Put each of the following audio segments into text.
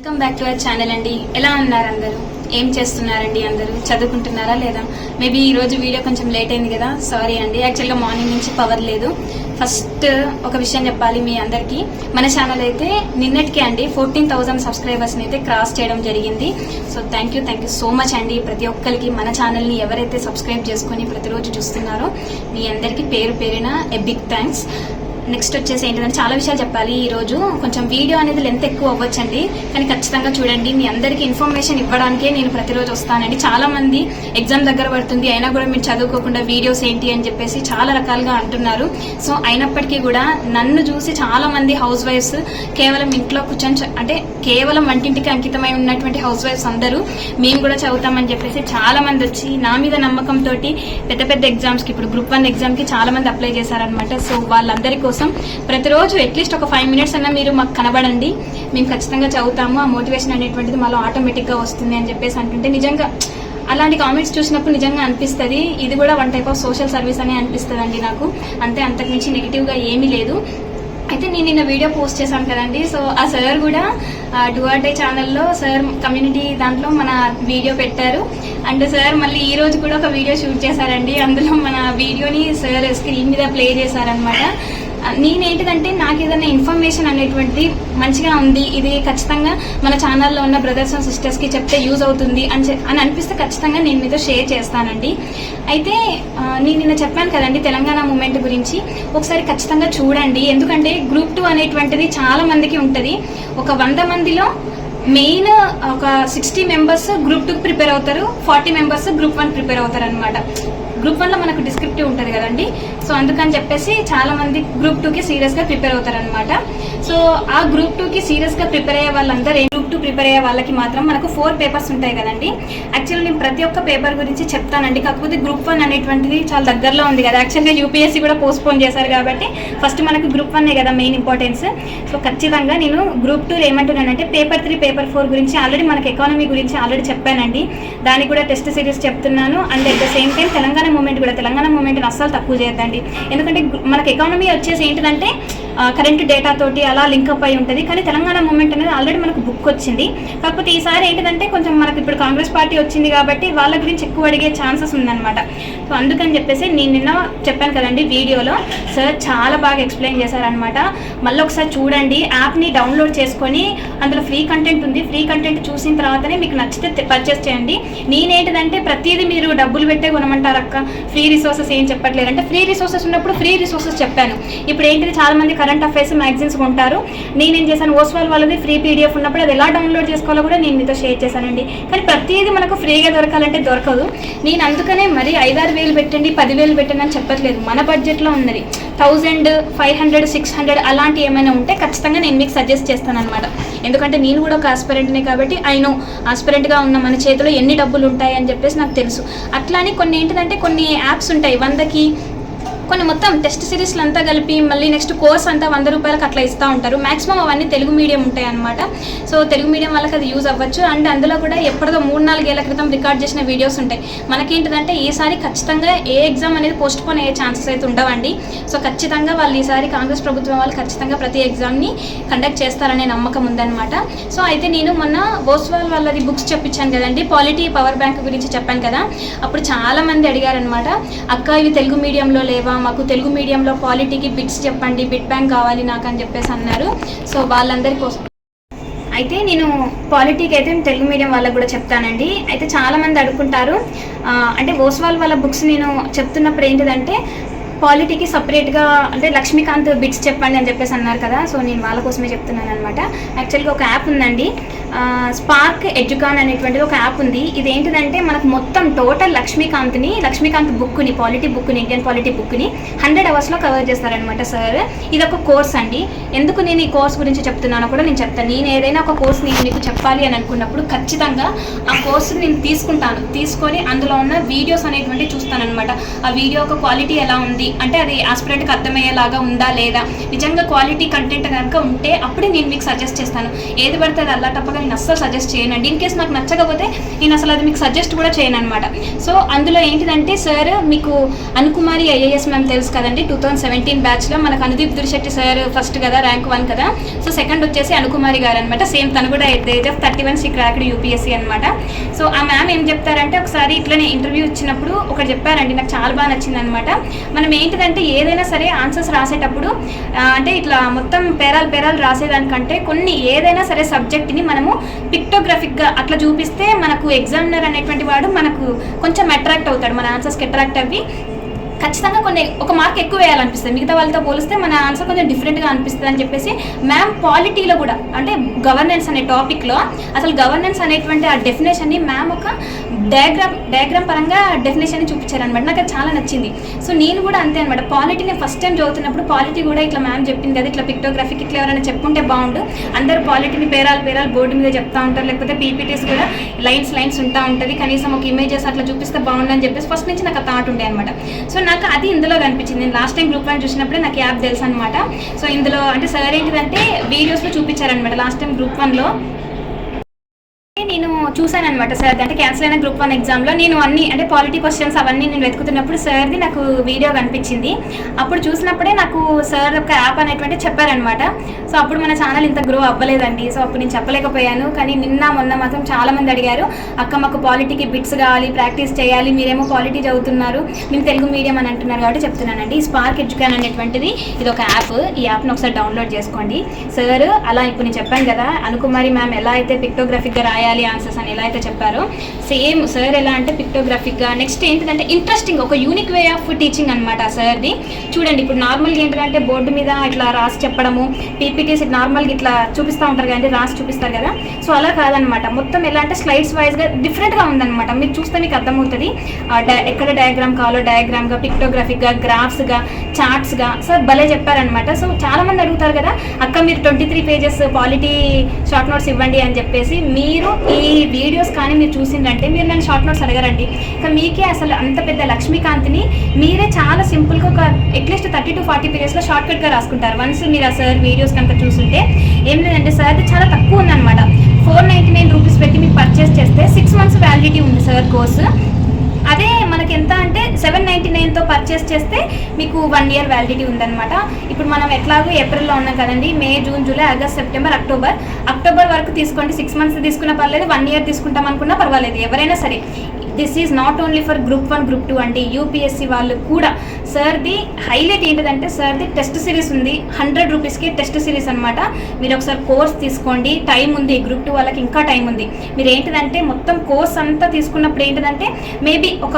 Welcome back to our channel అండి. ఎలా ఉన్నారు అందరూ? ఏం చేస్తున్నారండి అందరూ? చదువుకుంటున్నారా లేదా? మేబీ ఈ రోజు వీడియో కొంచెం లేట్ అయింది కదా. సారీ అండి. యాక్చువల్గా మార్నింగ్ నుంచి పవర్ లేదు. ఫస్ట్ ఒక విషయం చెప్పాలి మీ అందరికీ. మన ఛానల్ అయితే నిన్నటికే అండి ఫోర్టీన్ థౌసండ్ సబ్స్క్రైబర్స్ని అయితే క్రాస్ చేయడం జరిగింది. So thank you thank you so much అండి. ప్రతి ఒక్కరికి మన ఛానల్ని ఎవరైతే సబ్స్క్రైబ్ చేసుకొని ప్రతిరోజు చూస్తున్నారో మీ అందరికీ పేరు పేరిన ఎ బిగ్ థ్యాంక్స్ నెక్స్ట్ వచ్చేసి ఏంటంటే చాలా విషయాలు చెప్పాలి. ఈ రోజు కొంచెం వీడియో అనేది లెంత్ ఎక్కువ అవ్వచ్చండి. కానీ ఖచ్చితంగా చూడండి మీ అందరికీ ఇన్ఫర్మేషన్ ఇవ్వడానికే నేను ప్రతిరోజు వస్తానండి. చాలా మంది ఎగ్జామ్ దగ్గర పడుతుంది అయినా కూడా మీరు చదువుకోకుండా వీడియోస్ ఏంటి అని చెప్పేసి చాలా రకాలుగా అంటున్నారు. సో అయినప్పటికీ కూడా నన్ను చూసి చాలా మంది హౌస్ వైఫ్స్ కేవలం ఇంట్లో కూర్చొని చ- అంటే కేవలం వంటింటికి అంకితమై ఉన్నటువంటి హౌస్ వైఫ్స్ అందరూ మేము కూడా చదువుతామని చెప్పేసి చాలా మంది వచ్చి నా మీద నమ్మకంతో పెద్ద పెద్ద ఎగ్జామ్స్కి ఇప్పుడు గ్రూప్ వన్ ఎగ్జామ్కి చాలా మంది అప్లై చేశారనమాట సో వాళ్ళందరికీ కోసం ప్రతిరోజు అట్లీస్ట్ ఒక ఫైవ్ మినిట్స్ అన్నా మీరు మాకు కనబడండి. మేము ఖచ్చితంగా చదువుతాము. ఆ మోటివేషన్ అనేటువంటిది మాలో ఆటోమేటిక్గా వస్తుంది అని చెప్పేసి అంటుంటే నిజంగా అలాంటి కామెంట్స్ చూసినప్పుడు నిజంగా అనిపిస్తుంది. ఇది కూడా one type of social service అనే అనిపిస్తుంది అండి నాకు. అంతే అంతకుమించి నెగిటివ్గా ఏమీ లేదు. అయితే నేను నిన్న వీడియో పోస్ట్ చేశాను కదండి. సో ఆ సార్ కూడా డూఆర్ డే ఛానల్లో సార్ కమ్యూనిటీ దాంట్లో మన వీడియో పెట్టారు. అండ్ సార్ మళ్ళీ ఈ రోజు కూడా ఒక వీడియో షూట్ చేశారండి. అందులో మన వీడియోని సార్ స్క్రీన్ మీద ప్లే చేశారనమాట నేనేంటిదంటే నాకు ఏదైనా ఇన్ఫర్మేషన్ అనేటువంటి మంచిగా ఉంది ఇది ఖచ్చితంగా మన ఛానల్లో ఉన్న బ్రదర్స్ అండ్ సిస్టర్స్కి చెప్తే యూజ్ అవుతుంది అని అని అనిపిస్తే ఖచ్చితంగా నేను మీతో షేర్ చేస్తానండి. అయితే నేను నిన్న చెప్పాను కదండి తెలంగాణ మూమెంట్ గురించి. ఒకసారి ఖచ్చితంగా చూడండి. ఎందుకంటే గ్రూప్ టూ అనేటువంటిది చాలా మందికి ఉంటుంది. ఒక వంద మందిలో మెయిన్ ఒక sixty members group two prepare అవుతారు forty members group one prepare అవుతారు అనమాట గ్రూప్ వన్లో మనకు డిస్క్రిప్టివ్ ఉంటుంది కదండి. సో అందుకని చెప్పేసి చాలా మంది గ్రూప్ టూ కి సీరియస్గా ప్రిపేర్ అవుతారు అనమాట సో ఆ గ్రూప్ టూ కి సీరియస్గా ప్రిపేర్ అయ్యే వాళ్ళందరూ గ్రూప్ టూ ప్రిపేర్ అయ్యే వాళ్ళకి మాత్రం మనకు ఫోర్ పేపర్స్ ఉంటాయి కదండి. యాక్చువల్లీ నేను ప్రతి ఒక్క పేపర్ గురించి చెప్తానండి. కాకపోతే గ్రూప్ వన్ అనేటువంటిది చాలా దగ్గరలో ఉంది కదా. యాక్చువల్గా యూపీఎస్సీ కూడా పోస్ట్ పోన్ చేశారు కాబట్టి ఫస్ట్ మనకు గ్రూప్ వన్ కదా మెయిన్ ఇంపార్టెన్స్. సో ఖచ్చితంగా నేను గ్రూప్ టూ ఏమంటున్నానంటే పేపర్ త్రీ పేపర్ ఫోర్ గురించి ఆల్రెడీ మనకు ఎకానమీ గురించి ఆల్రెడీ చెప్పానండి. దానికి కూడా టెస్ట్ సిరీస్ చెప్తున్నాను. And at the same time Telangana movement కూడా తెలంగాణ మూమెంట్ని అస్సలు తక్కువ చేయొద్దండి. ఎందుకంటే మనకు మనకి ఎకానమీ వచ్చేసి ఏంటిదంటే కరెంట్ డేటా తోటి అలా లింకప్ అయి ఉంటుంది. కానీ తెలంగాణ మూమెంట్ అనేది ఆల్రెడీ మనకు బుక్ వచ్చింది. కాకపోతే ఈసారి ఏంటిదంటే కొంచెం మనకు ఇప్పుడు కాంగ్రెస్ పార్టీ వచ్చింది కాబట్టి వాళ్ళ గురించి ఎక్కువ అడిగే ఛాన్సెస్ ఉందన్నమాట. సో అందుకని చెప్పేసి నేను నిన్న చెప్పాను కదండి వీడియోలో. సార్ చాలా బాగా ఎక్స్ప్లెయిన్ చేశారనమాట మళ్ళీ ఒకసారి చూడండి. యాప్ని డౌన్లోడ్ చేసుకొని అందులో ఫ్రీ కంటెంట్ ఉంది. ఫ్రీ కంటెంట్ చూసిన తర్వాతనే మీకు నచ్చితే పర్చేస్ చేయండి. నేనేంటిదంటే ప్రతిదీ మీరు డబ్బులు పెట్టే కొనమంటారు అక్క ఫ్రీ రిసోర్సెస్ ఏం చెప్పట్లేదు అంటే ఫ్రీ రిసోర్సెస్ ఉన్నప్పుడు ఫ్రీ రిసోర్సెస్ చెప్పాను. ఇప్పుడు ఏంటిది చాలా మంది కరెంట్ అఫైర్స్ మ్యాగజైన్స్ నేను నేనేం చేశాను ఓస్వాల్ వాళ్ళది ఫ్రీ పీడిఎఫ్ ఉన్నప్పుడు అది ఎలా డౌన్లోడ్ చేసుకోవాలో కూడా నేను మీతో షేర్ చేశానండి. కానీ ప్రతిదీ మనకు ఫ్రీగా దొరకాలంటే దొరకదు. నేను అందుకనే మరి ఐదారు వేలు పెట్టండి పదివేలు పెట్టండి అని చెప్పట్లేదు. మన బడ్జెట్లో ఉన్నది. Thousand five hundred six hundred అలాంటి ఏమైనా ఉంటే ఖచ్చితంగా నేను మీకు సజెస్ట్ చేస్తాను అనమాట ఎందుకంటే నేను కూడా ఒక ఆస్పిరెంట్నే కాబట్టి ఐ నో ఆస్పిరెంట్గా ఉన్న మన చేతిలో ఎన్ని డబ్బులు ఉంటాయి అని చెప్పేసి నాకు తెలుసు. అట్లా అని కొన్ని ఏంటిదంటే కొన్ని యాప్స్ ఉంటాయి. వందకి కొన్ని మొత్తం టెస్ట్ సిరీస్లు అంతా కలిపి మళ్ళీ నెక్స్ట్ కోర్స్ అంతా వంద రూపాయలకు అట్లా ఇస్తూ ఉంటారు. మాక్సిమం అవన్నీ తెలుగు మీడియం ఉంటాయి అనమాట సో తెలుగు మీడియం వాళ్ళకి అది యూజ్ అవ్వచ్చు. అండ్ అందులో కూడా ఎప్పటిదో మూడు నాలుగేళ్ళ క్రితం రికార్డ్ చేసిన వీడియోస్ ఉంటాయి. మనకేంటిదంటే ఈసారి ఖచ్చితంగా ఏ ఎగ్జామ్ అనేది పోస్ట్ పోన్ అయ్యే ఛాన్సెస్ అయితే ఉండవండి. సో ఖచ్చితంగా వాళ్ళు ఈసారి కాంగ్రెస్ ప్రభుత్వం వాళ్ళు ఖచ్చితంగా ప్రతి ఎగ్జామ్ని కండక్ట్ చేస్తారనే నమ్మకం ఉందన్నమాట. సో అయితే నేను మొన్న ఓస్వాల్ వాళ్ళది బుక్స్ చెప్పించాను కదండి. పాలిటీ పవర్ బ్యాంక్ గురించి చెప్పాను కదా. అప్పుడు చాలా మంది అడిగారనమాట అక్క ఇవి తెలుగు మీడియంలో లేవా? మాకు తెలుగు మీడియంలో క్వాలిటీకి బిట్స్ చెప్పండి బిట్ బ్యాంక్ కావాలి నాకు అని చెప్పేసి అన్నారు. సో వాళ్ళందరి కోసం అయితే నేను పాలిటీకి అయితే తెలుగు మీడియం వాళ్ళకు కూడా చెప్తానండి. అయితే చాలామంది అడుగుకుంటారు అంటే ఓస్వాల్ వాళ్ళ బుక్స్ నేను చెప్తున్నప్పుడు ఏంటిదంటే పాలిటీకి సపరేట్గా అంటే లక్ష్మీకాంత్ బిట్స్ చెప్పండి అని చెప్పేసి అన్నారు కదా. సో నేను వాళ్ళ కోసమే చెప్తున్నాను అనమాట యాక్చువల్గా ఒక యాప్ ఉందండి. స్పార్క్ ఎడ్యుకాన్ అనేటువంటిది ఒక యాప్ ఉంది. ఇది ఏంటిదంటే మనకు మొత్తం టోటల్ లక్ష్మీకాంత్ని లక్ష్మీకాంత్ బుక్ని పాలిటీ బుక్ని ఇండియన్ పాలిటీ బుక్ని హండ్రెడ్ అవర్స్లో కవర్ చేస్తారనమాట సార్. ఇది ఒక కోర్స్ అండి. ఎందుకు నేను ఈ కోర్స్ గురించి చెప్తున్నానో కూడా నేను చెప్తాను. నేను ఏదైనా ఒక కోర్స్ నేను మీకు చెప్పాలి అని అనుకున్నప్పుడు ఖచ్చితంగా ఆ కోర్స్ నేను తీసుకుంటాను. తీసుకొని అందులో ఉన్న వీడియోస్ అనేటువంటి చూస్తానమాట ఆ వీడియో యొక్క క్వాలిటీ ఎలా ఉంది? అంటే అది ఆస్పిరెంట్కి అర్థమయ్యేలాగా ఉందా లేదా? నిజంగా క్వాలిటీ కంటెంట్ కనుక ఉంటే అప్పుడే నేను మీకు సజెస్ట్ చేస్తాను. ఏది పడితే అది అల్లా తప్పగా నేను అస్సలు సజెస్ట్ చేయనండి ఇన్ కేస్ నాకు నచ్చకపోతే నేను అసలు అది మీకు సజెస్ట్ కూడా చేయను అనమాట సో అందులో ఏంటిదంటే సార్ మీకు అనుకుమారి ఐఏఎస్ మ్యామ్ తెలుసు కదండి టూ థౌసండ్ సెవెంటీన్ బ్యాచ్లో మనకు అనుదీప్ దురిశెట్టి సార్ ఫస్ట్ కదా ర్యాంక్ వన్ కదా. సో సెకండ్ వచ్చేసి అనుకుమారి గారు అనమాట సేమ్ తను కూడా at age of thirty one she cracked UPSC అనమాట సో ఆ మ్యామ్ ఏం చెప్తారంటే ఒకసారి ఇట్లనే ఇంటర్వ్యూ ఇచ్చినప్పుడు ఒకటి చెప్పారండి నాకు చాలా బాగా నచ్చింది అనమాట మనం ఏంటిదంటే ఏదైనా సరే ఆన్సర్స్ రాసేటప్పుడు అంటే ఇట్లా మొత్తం పేరాలు పేరాలు రాసేదానికంటే కొన్ని ఏదైనా సరే సబ్జెక్ట్ని మనము పిక్టోగ్రఫిక్గా అట్లా చూపిస్తే మనకు ఎగ్జామినర్ అనేటువంటి వాడు మనకు కొంచెం అట్రాక్ట్ అవుతాడు. మన ఆన్సర్స్కి అట్రాక్ట్ అవ్వి ఖచ్చితంగా కొన్ని ఒక మార్క్ ఎక్కువ వేయాలనిపిస్తుంది. మిగతా వాళ్ళతో పోలిస్తే మన ఆన్సర్ కొంచెం డిఫరెంట్గా అనిపిస్తుంది అని చెప్పేసి మ్యామ్ పాలిటీలో కూడా అంటే గవర్నెన్స్ అనే టాపిక్లో అసలు గవర్నెన్స్ అనేటువంటి ఆ డెఫినేషన్ని మ్యామ్ ఒక డయాగ్రామ్ డయాగ్రామ్ పరంగా డెఫినేషన్ చూపించారనమాట నాకు అది చాలా నచ్చింది. సో నేను కూడా అంతే అనమాట పాలిటీని ఫస్ట్ టైం చదువుతున్నప్పుడు పాలిటీ కూడా ఇట్లా మ్యామ్ చెప్పింది కదా ఇట్లా పిక్టోగ్రఫీకి ఇట్లా ఎవరైనా చెప్పుంటే బాగుండు. అందరూ పాలిటీని పేరాలు పేరాలు బోర్డు మీద చెప్తా ఉంటారు. లేకపోతే పీపీటీస్ కూడా లైన్స్ లైన్స్ ఉంటా ఉంటుంది. కనీసం ఒక ఇమేజెస్ అట్లా చూపిస్తే బాగుండు అని చెప్పేసి ఫస్ట్ నుంచి నాకు ఆ థాట్ ఉండే అనమాట సో నాకు అది ఇందులో కనిపించింది. నేను లాస్ట్ టైం గ్రూప్ వన్ చూసినప్పుడే నాకు యాప్ తెలుసు అనమాట సో ఇందులో అంటే సార్ ఏంటిదంటే వీడియోస్లో చూపించారనమాట లాస్ట్ టైం గ్రూప్ వన్లో నేను చూసాను అనమాట సార్. అంటే క్యాన్సిల్ అయిన గ్రూప్ వన్ ఎగ్జామ్లో నేను అన్ని అంటే పాలిటీ క్వశ్చన్స్ అవన్నీ నేను వెతుకుతున్నప్పుడు సార్ది నాకు వీడియో కనిపించింది. అప్పుడు చూసినప్పుడే నాకు సార్ ఒక యాప్ అనేటువంటి చెప్పారనమాట సో అప్పుడు మన ఛానల్ ఇంత గ్రో అవ్వలేదండి. సో అప్పుడు నేను చెప్పలేకపోయాను. కానీ నిన్న మొన్న మాత్రం చాలా మంది అడిగారు అక్క మాకు పాలిటీకి బిట్స్ కావాలి ప్రాక్టీస్ చేయాలి మీరేమో పాలిటీ చదువుతున్నారు మేము తెలుగు మీడియం అని అంటున్నారు కాబట్టి చెప్తున్నానండి. స్పార్క్ ఎడ్యుకేషన్ అనేటువంటిది ఇది ఒక యాప్ ఈ యాప్ను ఒకసారి డౌన్లోడ్ చేసుకోండి. సార్ అలా ఇప్పుడు నేను చెప్పాను కదా అనుకుమారి మ్యామ్ ఎలా అయితే పిక్టోగ్రఫిక్గా రాయాలి ఆన్సర్స్ అని ఎలా అయితే చెప్పారో సేమ్ సార్ ఎలా అంటే పిక్టోగ్రఫిక్గా నెక్స్ట్ ఏంటిదంటే ఇంట్రెస్టింగ్ ఒక యూనిక్ వే ఆఫ్ టీచింగ్ అనమాట సార్ది. చూడండి ఇప్పుడు నార్మల్గా ఏంటంటే బోర్డు మీద ఇట్లా రాసి చెప్పడము పీపీటీస్ నార్మల్గా ఇట్లా చూపిస్తూ ఉంటారు కదండి రాసి చూపిస్తారు కదా. సో అలా కాదనమాట మొత్తం ఎలా అంటే స్లైడ్స్ వైజ్గా డిఫరెంట్గా ఉందన్నమాట. మీరు చూస్తే మీకు అర్థమవుతుంది. డై- ఎక్కడ డయాగ్రామ్ కావాలో డయాగ్రామ్గా పిక్టోగ్రఫిక్గా గ్రాఫ్స్గా చార్ట్స్గా సార్ భలే చెప్పారనమాట సో చాలా మంది అడుగుతారు కదా అక్క మీరు twenty three pages polity short notes ఇవ్వండి అని చెప్పేసి మీరు ఈ వీడియోస్ కానీ మీరు చూసిందంటే మీరు నన్ను షార్ట్ నోట్స్ అడగరండి. ఇంకా మీకే అసలు అంత పెద్ద లక్ష్మీకాంత్ని మీరే చాలా సింపుల్గా ఒక at least thirty to forty పేజెస్లో short కట్గా రాసుకుంటారు. వన్స్ మీరు ఆ సార్ వీడియోస్ కనుక చూస్తుంటే ఏం లేదంటే సార్ అది చాలా తక్కువ ఉందన్నమాట. ఫోర్ నైంటీ నైన్ రూపీస్ పెట్టి మీకు పర్చేస్ చేస్తే సిక్స్ మంత్స్ వ్యాలిడిటీ ఉంది సార్ కోర్సు అదే మనకి ఎంత అంటే సెవెన్ పర్చేస్ చేస్తే మీకు వన్ ఇయర్ వ్యాలిడిటీ ఉందన్నమాట. ఇప్పుడు మనం ఎట్లాగో ఏప్రిల్లో ఉన్నాం కదండి May June July August September October. October వరకు తీసుకోండి. సిక్స్ మంత్స్ తీసుకున్న పర్లేదు వన్ ఇయర్ తీసుకుంటాం అనుకున్నా పర్వాలేదు. ఎవరైనా సరే this is not only for group one group two అండి. యూపీఎస్సీ వాళ్ళు కూడా సార్ది హైలైట్ ఏంటిదంటే సార్ది టెస్ట్ సిరీస్ ఉంది. హండ్రెడ్ రూపీస్కి టెస్ట్ సిరీస్ అనమాట మీరు ఒకసారి కోర్స్ తీసుకోండి. టైం ఉంది. గ్రూప్ టూ వాళ్ళకి ఇంకా టైం ఉంది. మీరు ఏంటిదంటే మొత్తం కోర్స్ అంతా తీసుకున్నప్పుడు ఏంటిదంటే మేబీ ఒక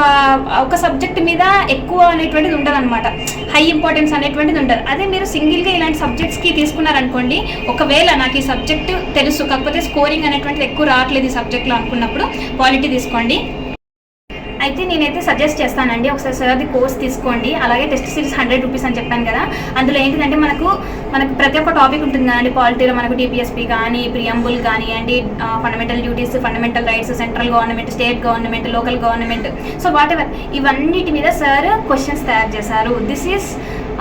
ఒక సబ్జెక్ట్ మీద ఎక్కువ అనేటువంటిది ఉండదు అనమాట హై ఇంపార్టెన్స్ అనేటువంటిది ఉండదు. అదే మీరు సింగిల్గా ఇలాంటి సబ్జెక్ట్స్కి తీసుకున్నారనుకోండి ఒకవేళ నాకు ఈ సబ్జెక్ట్ తెలుసు కాకపోతే స్కోరింగ్ అనేటువంటిది ఎక్కువ రావట్లేదు ఈ సబ్జెక్ట్లో అనుకున్నప్పుడు క్వాలిటీ తీసుకోండి. నేనైతే సజెస్ట్ చేస్తానండి. ఒకసారి సార్ అది కోర్స్ తీసుకోండి. అలాగే టెస్ట్ సిరీస్ హండ్రెడ్ రూపీస్ అని చెప్పాను కదా. అందులో ఏంటంటే మనకు మనకు ప్రతి ఒక్క టాపిక్ ఉంటుంది కదండి పాలిటీలో మనకు టీపీఎస్పీ కానీ ప్రియంబుల్ కానివ్వండి fundamental duties fundamental rights central government state government local government so whatever ఇవన్నిటి మీద సార్ క్వశ్చన్స్ తయారు చేశారు. దిస్ ఈస్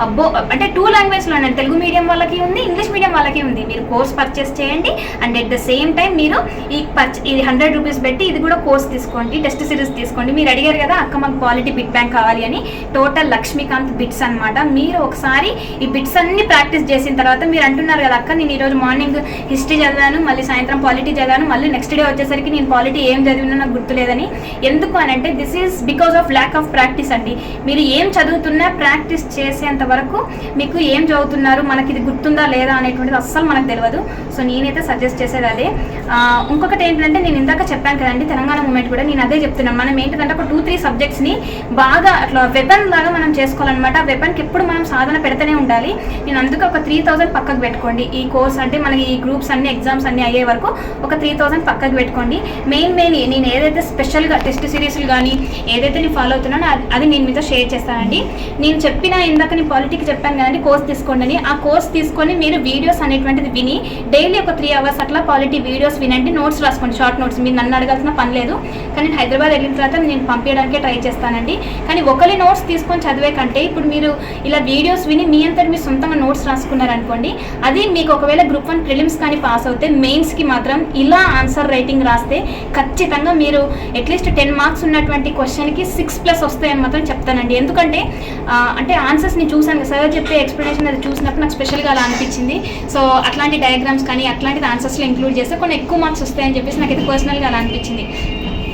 అబ్బో అంటే టూ లాంగ్వేజ్లో అండి తెలుగు మీడియం వాళ్ళకి ఉంది ఇంగ్లీష్ మీడియం వాళ్ళకి ఉంది. మీరు కోర్స్ పర్చేస్ చేయండి and at the same time మీరు ఈ పర్చ్ ఇది హండ్రెడ్ రూపీస్ పెట్టి ఇది కూడా కోర్స్ తీసుకోండి టెస్ట్ సిరీస్ తీసుకోండి. మీరు అడిగారు కదా అక్క మాకు క్వాలిటీ బిట్ బ్యాంక్ కావాలి అని. టోటల్ లక్ష్మీకాంత్ బిట్స్ అన్నమాట. మీరు ఒకసారి ఈ బిట్స్ అన్ని ప్రాక్టీస్ చేసిన తర్వాత మీరు అంటున్నారు కదా అక్క నేను ఈరోజు మార్నింగ్ హిస్టరీ చదివాను మళ్ళీ సాయంత్రం పాలిటీ చదివాను మళ్ళీ నెక్స్ట్ డే వచ్చేసరికి నేను పాలిటీ ఏం చదివినా నాకు గుర్తులేదని. ఎందుకు అని అంటే this is because of lack of practice అండి. మీరు ఏం చదువుతున్నా ప్రాక్టీస్ చేసేంత వరకు మీకు ఏం చదువుతున్నారు మనకి ఇది గుర్తుందా లేదా అనేటువంటిది అస్సలు మనకు తెలియదు సో నేనైతే సజెస్ట్ చేసేది అదే. ఇంకొకటి ఏంటంటే నేను ఇందాక చెప్పాను కదండి తెలంగాణ మూమెంట్ కూడా నేను అదే చెప్తున్నాను. మనం ఏంటంటే ఒక టూ త్రీ సబ్జెక్ట్స్ని బాగా అట్లా వెపన్ లాగా మనం చేసుకోవాలన్నమాట. ఆ వెపన్కి ఎప్పుడు మనం సాధన పెడితేనే ఉండాలి. నేను అందుకే ఒక త్రీ థౌసండ్ పక్కకు పెట్టుకోండి. ఈ కోర్స్ అంటే మనకి ఈ గ్రూప్స్ అన్ని ఎగ్జామ్స్ అన్ని అయ్యే వరకు ఒక త్రీ థౌసండ్ పక్కకు పెట్టుకోండి. మెయిన్ మెయిన్ నేను ఏదైతే స్పెషల్గా టెస్ట్ సిరీస్లు కానీ ఏదైతే నేను ఫాలో అవుతున్నానో అది- అది నేను మీతో షేర్ చేస్తానండి. నేను చెప్పిన ఇందాక నేను క్వాలిటీకి చెప్పాను కదండి కోర్స్ తీసుకోండి అని. ఆ కోర్స్ తీసుకొని మీరు వీడియోస్ అనేటువంటిది విని డైలీ ఒక త్రీ అవర్స్ అట్లా క్వాలిటీ వీడియోస్ వినండి. నోట్స్ రాసుకోండి షార్ట్ నోట్స్ మీరు నన్ను అడగాల్సిన పని లేదు. కానీ నేను హైదరాబాద్ వెళ్ళిన తర్వాత నేను పంపించడానికే ట్రై చేస్తానండి. కానీ ఒకరి నోట్స్ తీసుకొని చదివే కంటే ఇప్పుడు మీరు ఇలా వీడియోస్ విని మీ అంతటి మీ సొంతంగా నోట్స్ రాసుకున్నారనుకోండి అది మీకు ఒకవేళ గ్రూప్ వన్ ప్రిలిమ్స్ కానీ పాస్ అవుతే మెయిన్స్కి మాత్రం ఇలా ఆన్సర్ రైటింగ్ రాస్తే ఖచ్చితంగా మీరు అట్లీస్ట్ టెన్ మార్క్స్ ఉన్నటువంటి క్వశ్చన్కి సిక్స్ ప్లస్ వస్తాయని మాత్రం చెప్తానండి. ఎందుకంటే అంటే ఆన్సర్స్ని చూసాను సార్ చెప్పే ఎక్స్ప్లెనేషన్ అది చూసినప్పుడు నాకు స్పెషల్గా అలా అనిపించింది. సో అట్లాంటి డయాగ్రామ్స్ కానీ అట్లాంటిది ఆన్సర్స్లో ఇంక్లూడ్ చేస్తే కొన్ని ఎక్కువ మార్క్స్ వస్తాయని చెప్పేసి నాకు ఇది పర్సనల్గా అలా అనిపించింది.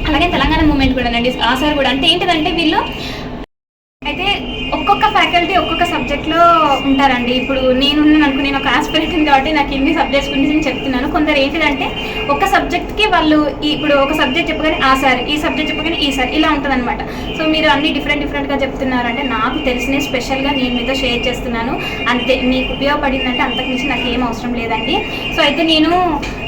అలాగే తెలంగాణ మూమెంట్ కూడా అండి ఆ సార్ కూడా అంటే ఏంటిదంటే వీళ్ళు సబ్జెక్ట్లో ఉంటారండి. ఇప్పుడు నేను అనుకో నేను ఒక ఆస్పిరెంట్ కాబట్టి నాకు ఇన్ని సబ్జెక్ట్స్ గురించి నేను చెప్తున్నాను. కొందరు ఏంటిదంటే ఒక సబ్జెక్ట్కి వాళ్ళు ఇప్పుడు ఒక సబ్జెక్ట్ చెప్పగానే ఆ సార్ ఈ సబ్జెక్ట్ చెప్పగానే ఈ సార్ ఇలా ఉంటుందన్నమాట. సో మీరు అన్ని డిఫరెంట్ డిఫరెంట్గా చెప్తున్నారంటే నాకు తెలిసిన స్పెషల్గా నేను మీతో షేర్ చేస్తున్నాను. అంతే మీకు ఉపయోగపడిందంటే అంతకు మించి నాకు ఏం అవసరం లేదండి. సో అయితే నేను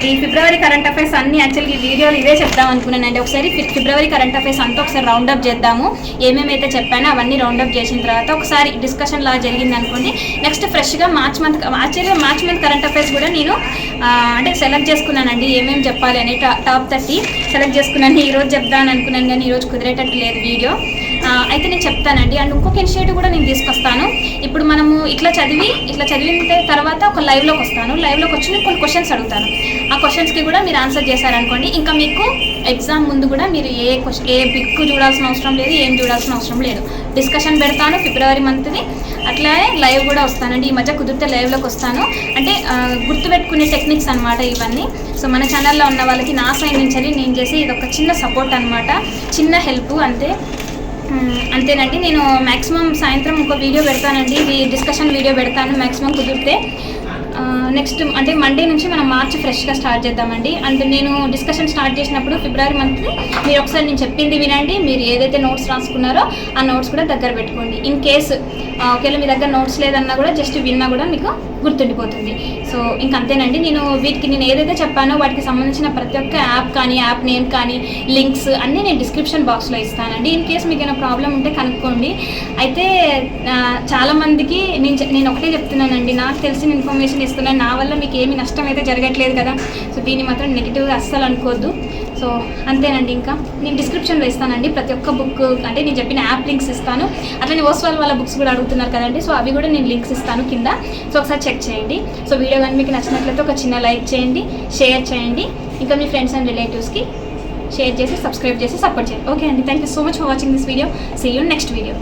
ఈ ఫిబ్రవరి కరెంట్ అఫైర్స్ అన్ని యాక్చువల్గా ఈ వీడియోలు ఇదే చెప్దాం అనుకున్నానండి. ఒకసారి ఫిబ్రవరి కరెంట్ అఫైర్స్ అంతా ఒకసారి రౌండ్ అప్ చేద్దాము. ఏమేమైతే చెప్పానో అవన్నీ రౌండ్ అప్ చేసిన తర్వాత ఒకసారి డిస్కషన్ లా జరిగింది అనుకోండి నెక్స్ట్ ఫ్రెష్గా మార్చ్ మంత్ యాక్చువల్గా మార్చ్ మంత్ కరెంట్ అఫైర్స్ కూడా నేను అంటే సెలెక్ట్ చేసుకున్నానండి. ఏమేమి చెప్పాలి అని టాప్ థర్టీ సెలెక్ట్ చేసుకున్నాను. ఈరోజు చెప్దాను అనుకున్నాను కానీ ఈ రోజు కుదిరేటట్టు లేదు వీడియో అయితే నేను చెప్తానండి. అండ్ ఇంకొక ఇనిషియేటివ్ కూడా నేను తీసుకొస్తాను. ఇప్పుడు మనము ఇట్లా చదివి ఇట్లా చదివిన తర్వాత ఒక లైవ్లోకి వస్తాను. లైవ్లోకి వచ్చి కొన్ని క్వశ్చన్స్ అడుగుతాను. ఆ క్వశ్చన్స్కి కూడా మీరు ఆన్సర్ చేశారనుకోండి. ఇంకా మీకు ఎగ్జామ్ ముందు కూడా మీరు ఏ క్వశ్చన్ ఏ బిక్ చూడాల్సిన అవసరం లేదు ఏం చూడాల్సిన అవసరం లేదు. డిస్కషన్ పెడతాను ఫిబ్రవరి మంత్ది అట్లానే లైవ్ కూడా వస్తానండి ఈ మధ్య కుదిరితే లైవ్లోకి వస్తాను. అంటే గుర్తుపెట్టుకునే టెక్నిక్స్ అనమాట ఇవన్నీ. సో మన ఛానల్లో ఉన్న వాళ్ళకి నా సైడ్ నుంచి నేను చేసి ఇది ఒక చిన్న సపోర్ట్ అనమాట చిన్న హెల్ప్ అంతే. అంతేనండి. నేను మ్యాక్సిమం సాయంత్రం ఒక వీడియో పెడతానండి. ఇది డిస్కషన్ వీడియో పెడతాను మ్యాక్సిమం కుదిరితే. నెక్స్ట్ అంటే మండే నుంచి మనం మార్చ్ ఫ్రెష్గా స్టార్ట్ చేద్దామండి. అండ్ నేను డిస్కషన్ స్టార్ట్ చేసినప్పుడు ఫిబ్రవరి మంత్ మీరు ఒకసారి నేను చెప్పింది వినండి. మీరు ఏదైతే నోట్స్ రాసుకున్నారో ఆ నోట్స్ కూడా దగ్గర పెట్టుకోండి. ఇన్ కేసు ఒకవేళ మీ దగ్గర నోట్స్ లేదన్నా కూడా జస్ట్ విన్నా కూడా మీకు గుర్తుండిపోతుంది. సో ఇంక అంతేనండి. నేను వీటికి నేను ఏదైతే చెప్పానో వాటికి సంబంధించిన ప్రతి ఒక్క యాప్ కానీ యాప్ నేమ్ కానీ లింక్స్ అన్నీ నేను డిస్క్రిప్షన్ బాక్స్లో ఇస్తానండి. ఇన్ కేస్ మీకు ఏమైనా ప్రాబ్లం ఉంటే కనుక్కోండి. అయితే చాలామందికి నేను నేను ఒకటే చెప్తున్నానండి. నాకు తెలిసిన ఇన్ఫర్మేషన్ ఇస్తున్నాను నా వల్ల మీకు ఏమి నష్టం అయితే జరగట్లేదు కదా. సో దీన్ని మాత్రం నెగిటివ్గా అస్సలు అనుకోవద్దు సో అంతేనండి ఇంకా. నేను డిస్క్రిప్షన్లో ఇస్తానండి. ప్రతి ఒక్క బుక్ అంటే నేను చెప్పిన యాప్ లింక్స్ ఇస్తాను. అట్లనే ఓస్వాల్ వాళ్ళ బుక్స్ కూడా అడుగుతున్నారు కదండి. సో అవి కూడా నేను లింక్స్ ఇస్తాను కింద. సో ఒకసారి చెక్ చేయండి. సో వీడియో కానీ మీకు నచ్చినట్లయితే ఒక చిన్న లైక్ చేయండి షేర్ చేయండి. ఇంకా మీ ఫ్రెండ్స్ అండ్ రిలేటివ్స్కి షేర్ చేసి సబ్స్క్రైబ్ చేసి సపోర్ట్ చేయండి. ఓకే అండి. Thank you so much for watching this video see you next video